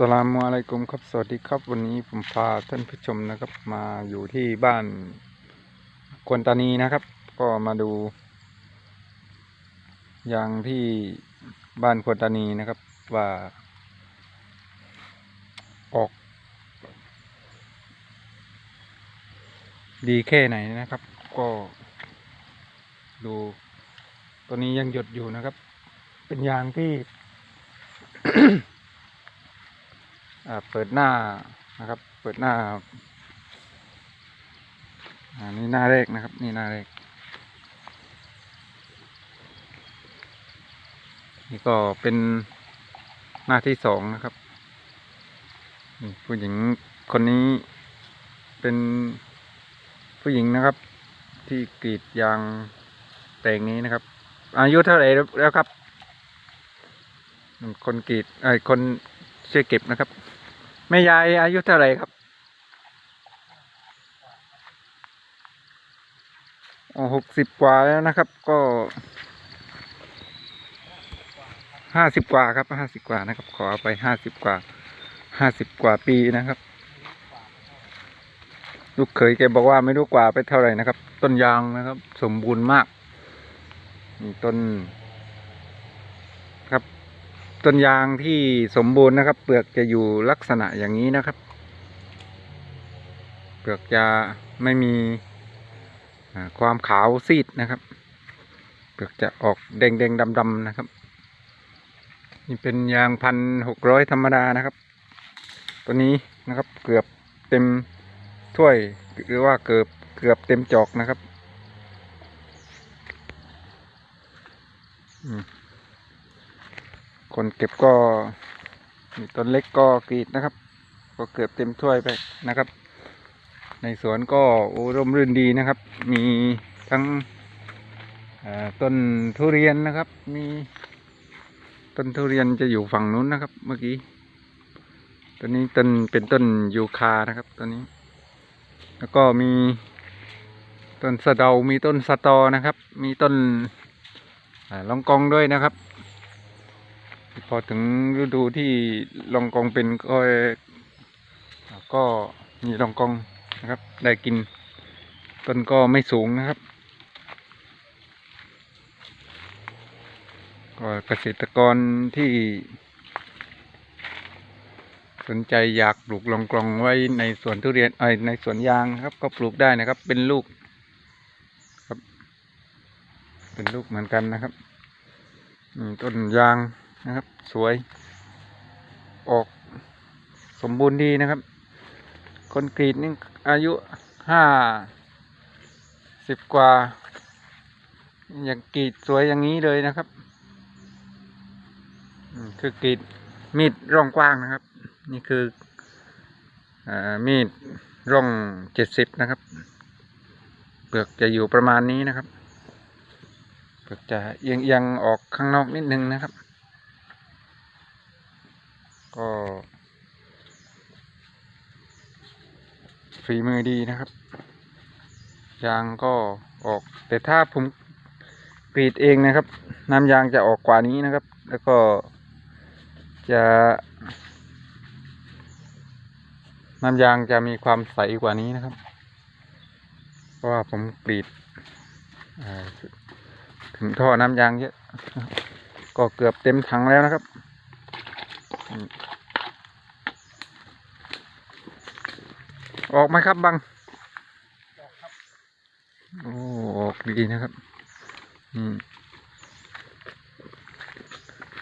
สลามุอะลัยกุมครับ สวัสดีครับ วันนี้ผมพาท่านผู้ชมนะครับ มาอยู่ที่บ้านควนตานีนะครับ ก็มาดูยางที่บ้านควนตานีนะครับ ว่า ออก ดีแค่ไหนนะครับ ก็ดูตัวนี้ยังหยดอยู่นะครับ เป็นยางที่ เปิดหน้านะครับ เปิดหน้าอ่านี่หน้าแรกนะครับ นี่หน้าแรก นี่ก็เป็นหน้าที่สองนะครับ ผู้หญิงคนนี้เป็นผู้หญิงนะครับ ที่กรีดยางแตงนี้นะครับ อายุเท่าไหร่แล้วครับ คนกรีดไอ้คนช่วยเก็บนะครับ แม่ยายอายุเท่าไหร่ครับอ๋อหกสิบกว่าแล้วนะครับ ก็ห้าสิบกว่าครับห้าสิบกว่านะครับ ขอไปห้าสิบกว่าห้าสิบกว่าปีนะครับ ลูกเขยแกบอกว่าไม่รู้กว่าไปเท่าไหร่นะครับ ต้นยางนะครับ สมบูรณ์มากนี่ต้น ต้นยางที่สมบูรณ์นะครับ เปลือกจะอยู่ลักษณะอย่างนี้นะครับ เปลือกจะไม่มีความขาวซีดนะครับ เปลือกจะออกแดงแดงดำดำๆนะครับ นี่เป็นยางพันหกร้อยธรรมดานะครับ ตัวนี้นะครับเกือบเต็มถ้วยหรือว่าเกือบเกือบเต็มจอกนะครับอืม คนเก็บก็มีต้นเล็กก็กรีดนะครับ ก็เกือบเต็มถ้วยไปนะครับ ในสวนก็โอ้ร่มรื่นดีนะครับ มีทั้งต้นทุเรียนนะครับ มีต้นทุเรียนจะอยู่ฝั่งนู้นนะครับ เมื่อกี้ต้นนี้ต้นเป็นต้นยูคานะครับต้นนี้ แล้วก็มีต้นสะเดา มีต้นสะตอนะครับ มีต้นลองกองด้วยนะครับ พอถึงฤดูที่ลองกองเป็นก็ก็มีลองกองนะครับ ได้กิน ต้นก็ไม่สูงนะครับ ก็เกษตรกรที่ สนใจอยากปลูกลองกองไว้ในสวนทุเรียนไอในสวนยางครับ ก็ปลูกได้นะครับ เป็นลูกครับ เป็นลูกเหมือนกันนะครับต้นยาง นะครับ สวย ออกสมบูรณ์ดีนะครับคนกรีดนี่อายุห้าสิบกว่า อย่างกรีดสวยอย่างนี้เลยนะครับคือกรีดมีดร่องกว้างนะครับ นี่คืออมีดร่องเจ็ดสิบนะครับ เปลือกจะอยู่ประมาณนี้นะครับ เปลือกจะเอียงเอียงๆออกข้างนอกนิดนึงนะครับ ก็ฝีมือดีนะครับ ยางก็ออก แต่ถ้าผมกรีดเองนะครับ น้ำยางจะออกกว่านี้นะครับ แล้วก็จะน้ำยางจะมีความใสกว่านี้นะครับ เพราะว่าผมกรีดถึงท่อน้ำยางเยอะ ก็เกือบเต็มถังแล้วนะครับ ออกไหมครับบังโอ้ออกดีนะครับอืม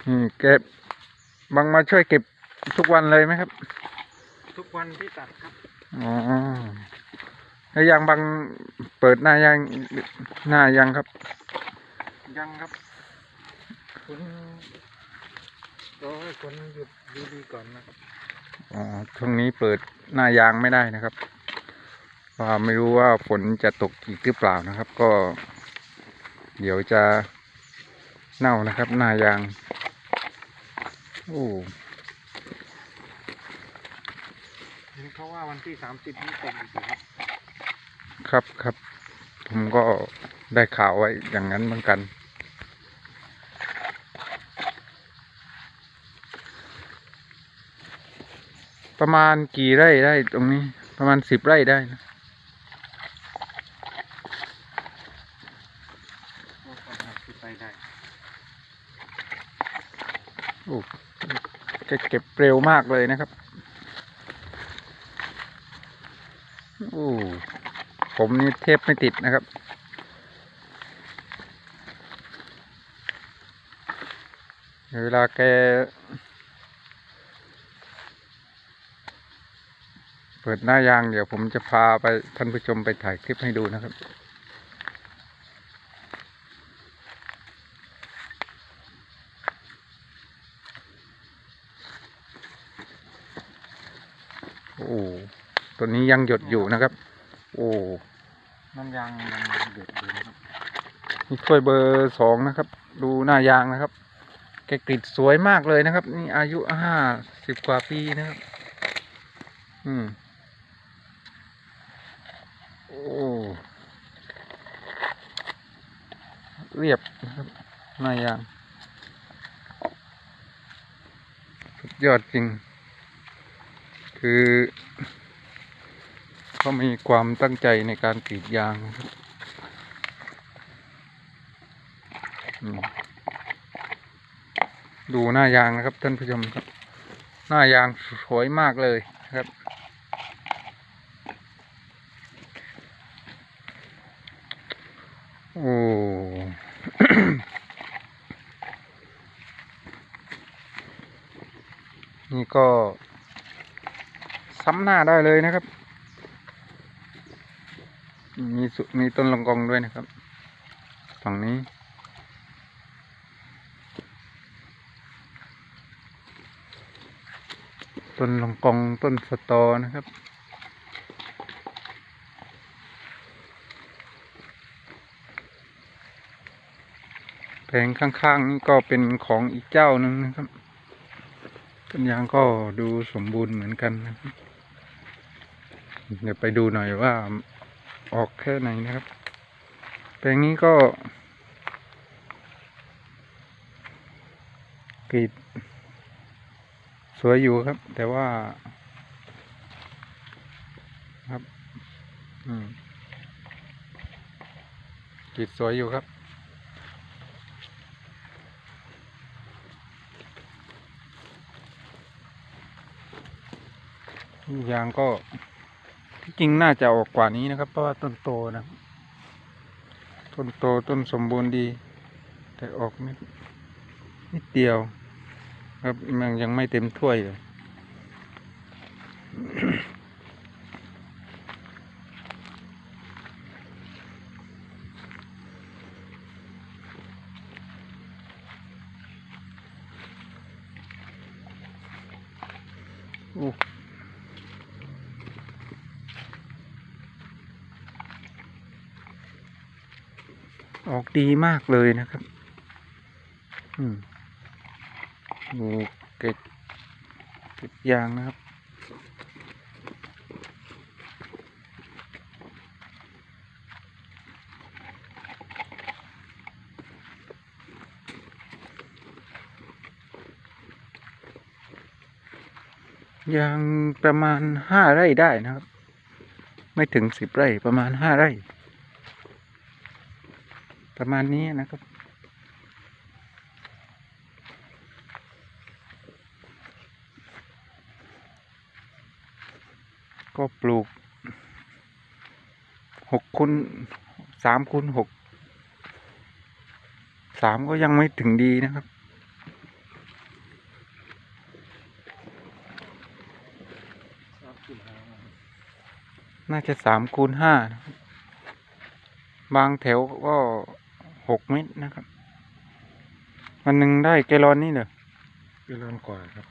นี่เก็บบังมาช่วยเก็บทุกวันเลยไหมครับ ทุกวันที่ตัดครับอ๋อแล้วยังบังเปิดหน้ายังหน้ายังครับ ยังครับคุณรอให้คนหยุดดีๆก่อนนะครับอ๋อ ช่วงนี้เปิดหน้ายางไม่ได้นะครับเพราะว่าไม่รู้ว่าฝนจะตกอีกหรือเปล่านะครับ ก็ เดี๋ยวจะเน่านะครับ หน้ายางโอ้เห็นเขาว่าวันที่สามสิบนี้เต็มอีกแล้วครับครับ ผมก็ได้ข่าวไว้อย่างนั้นเหมือนกันน ประมาณกี่ไร่ได้ตรงนี้ ประมาณสิบไร่ได้นะก็สามารถที่ไปได้โอ้แกเก็บเร็วมากเลยนะครับ โอ้ผมนี่เทปไม่ติดนะครับเวลาแก เปิดหน้ายางเดี๋ยวผมจะพาไปท่านผู้ชมไปถ่ายคลิปให้ดูนะครับโอ้ตัวนี้ยังหยดอยู่นะครับ โอ้น้ำยางยังเดือดอยู่นะครับนี่ถ้วยเบอร์สองนะครับ ดูหน้ายางนะครับ แกกรีดสวยมากเลยนะครับ นี่อายุห้าสิบกว่าปีนะครับ อืมโอ้ เรียบนะครับนายางสุดยอดจริง คือเขามีความตั้งใจในการกรีดยางครับดูหน้ายางนะครับท่านผู้ชมครับ หน้ายางสวยมากเลยครับ โอ้นี่ก็ ซ้ำหน้าได้เลยนะครับ มีสุมีต้นลงกองด้วยนะครับ ฝั่งนี้ ต้นลงกองต้นสตอนะครับ แผงข้างๆนี่ก็เป็นของอีกเจ้าหนึ่งนะครับ ต้นยางก็ดูสมบูรณ์เหมือนกันนะครับ เดี๋ยวไปดูหน่อยว่าออกแค่ไหนนะครับ แปลงนี้ก็กรีดสวยอยู่ครับ แต่ว่า ครับ อืมกรีดสวยอยู่ครับ ยางก็ที่จริงน่าจะออกกว่านี้นะครับ เพราะว่าต้นโตนะต้นโตต้นสมบูรณ์ดี แต่ออกนิดนิดเดียว ครับมันยังไม่เต็มถ้วยเลยโอ้ ออกดีมากเลยนะครับ อืมโอ้เก็บเก็บยางนะครับ ยางประมาณห้าไร่ได้นะครับ ไม่ถึงสิบไร่ประมาณห้าไร่ ประมาณนี้นะครับ ก็ปลูกหกคูณสามคูณหกสามก็ยังไม่ถึงดีนะครับ น่าจะสามคูณห้าบางแถวก็ หกเมตรนะครับ วันหนึ่งได้แกลลอนนี่เหรอกิโลกว่าครับ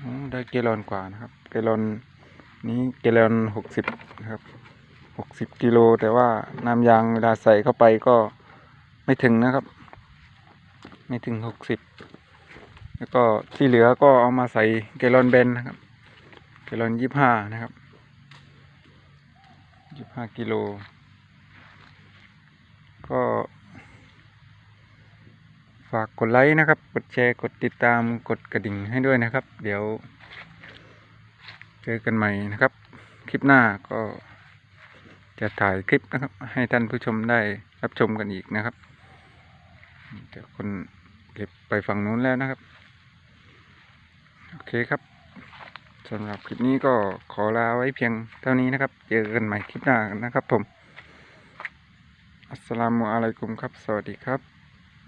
อ๋อได้แกลลอนกว่านะครับ แกลลอนนี้แกลลอนหกสิบนะครับหกสิบกิโลแต่ว่าน้ำยางเวลาใส่เข้าไปก็ไม่ถึงนะครับ ไม่ถึงหกสิบแล้วก็ที่เหลือก็เอามาใส่แกลลอนเบนนะครับ แกลลอนยี่ห้านะครับยี่ห้ากิโล ก็ ฝากกดไลค์นะครับ กดแชร์ กดติดตาม กดกระดิ่งให้ด้วยนะครับ เดี๋ยว เจอกันใหม่นะครับ คลิปหน้าก็จะถ่ายคลิปนะครับ ให้ท่านผู้ชมได้รับชมกันอีกนะครับแต่คนเก็บไปฝั่งนู้นแล้วนะครับ โอเคครับสำหรับคลิปนี้ก็ขอลาไว้เพียงเท่านี้นะครับ เจอกันใหม่คลิปหน้านะครับผม อัสสลามุอะลัยกุมครับ สวัสดีครับ